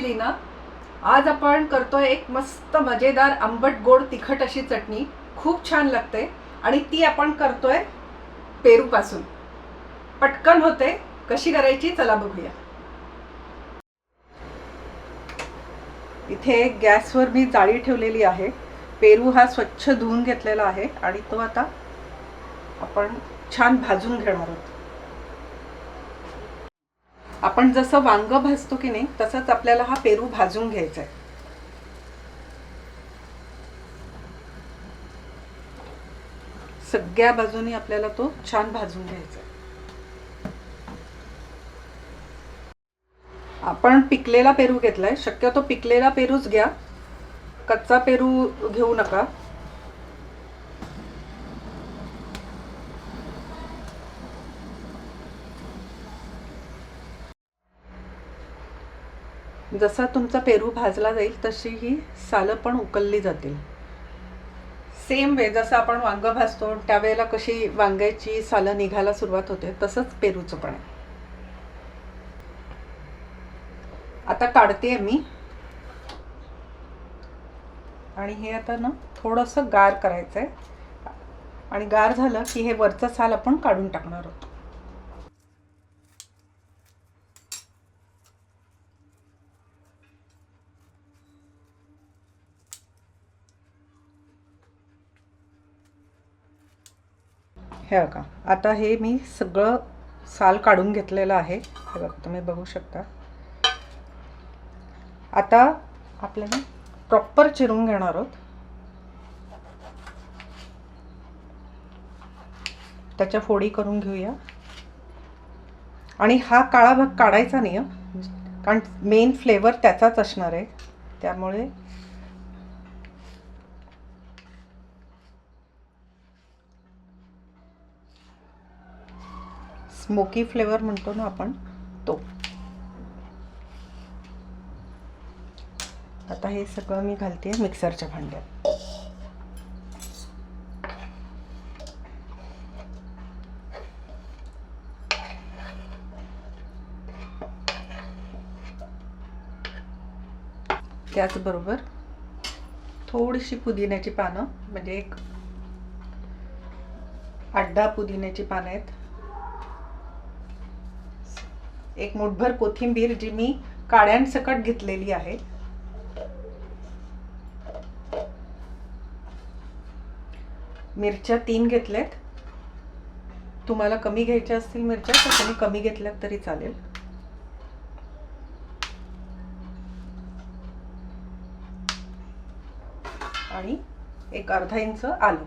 लीना आज आपण करतोय एक मस्त मजेदार आंबट गोड तिखट अशी चटणी. खूप छान लागते आणि ती आपण करतोय पेरूपासून. पटकन होते कशी करायची चला बघूया. इथे गॅसवर मी जाळी ठेवलेली आहे. पेरू हा स्वच्छ धुवून घेतलेला आहे आणि तो आता आपण छान भाजून घेणार आहोत. आपण जसं वांग भाजतो की नाही तसंच आपल्याला हा पेरू भाजून घ्यायचा आहे. सगळ्या बाजूनी आपल्याला तो छान भाजून घ्यायचा आहे. आपण पिकलेला पेरू घेतलाय. शक्यतो पिकलेला पेरूच घ्या. कच्चा पेरू घेऊ नका. जसा तुमचा पेरू भाजला जाईल तशी ही सालं पण उकलली जातील. सेम वे जसं आपण वांगं भाजतो त्यावेळेला कशी वांग्याची सालं निघायला सुरुवात होते तसंच पेरूचं पण आहे. आता काढते मी. आणि हे आता ना थोडंसं गार करायचं आहे आणि गार झालं की हे वरचं साल आपण काढून टाकणार आहोत. हे बघा. आता हे मी सगळं साल काढून घेतलेलं आहे. हे बघा तुम्ही बघू शकता. आता आपल्याला प्रॉपर चिरून घेणार आहोत. त्याच्या फोडी करून घेऊया. आणि हा काळा भाग काढायचा नाही कारण मेन फ्लेवर त्याचाच असणार आहे. त्यामुळे स्मोकी फ्लेवर म्हणतो ना आपण तो. आता हे सगळं मी घालते मिक्सरच्या भांड्यात. त्याचबरोबर थोडीशी पुदिन्याची पानं म्हणजे एक आठ दहा पुदिन्याची पानं आहेत एक मुठभर कोथिंबीर जी मी काड्यांसकट घेतलेली आहे. मिरच्या तीन घेतल्यात तुम्हाला कमी घ्यायच्या असतील मिरच्या तर तुम्ही कमी घेतल्यात तरी चालेल. आणि एक अर्धा इंच आलू.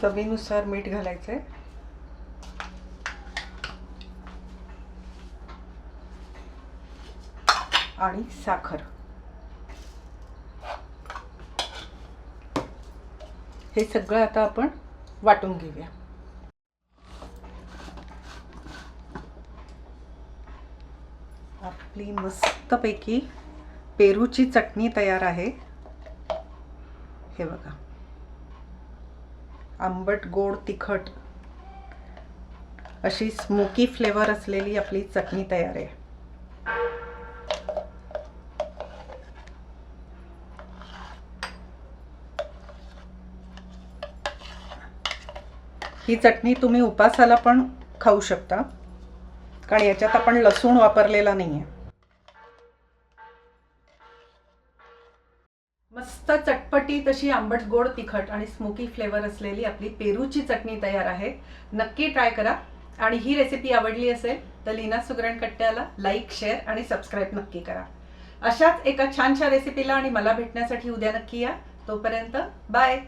चवीनुसार मीठ घालायचं आहे आणि साखर. हे सगळं आता आपण वाटून घेऊया. आपली मस्तपैकी पेरूची चटणी तयार आहे. हे बघा. आंबट गोड तिखट अशी स्मोकी फ्लेवर असलेली आपली चटणी तयार आहे. ही चटणी तुम्ही उपासाला पण खाऊ शकता कारण याच्यात आपण लसूण वापरलेला नाही आहे मस्त चटपटी तशी आंबट गोड तिखट आणि स्मोकी फ्लेवर असलेली आपली पेरूची चटणी तयार आहे. नक्की ट्राय करा. आणि ही रेसिपी आवडली असेल तर लीना सुगरण कट्ट्याला लाईक शेअर आणि सबस्क्राईब नक्की करा. अशाच एका छानशा रेसिपीला आणि मला भेटण्यासाठी उद्या नक्की या. तोपर्यंत बाय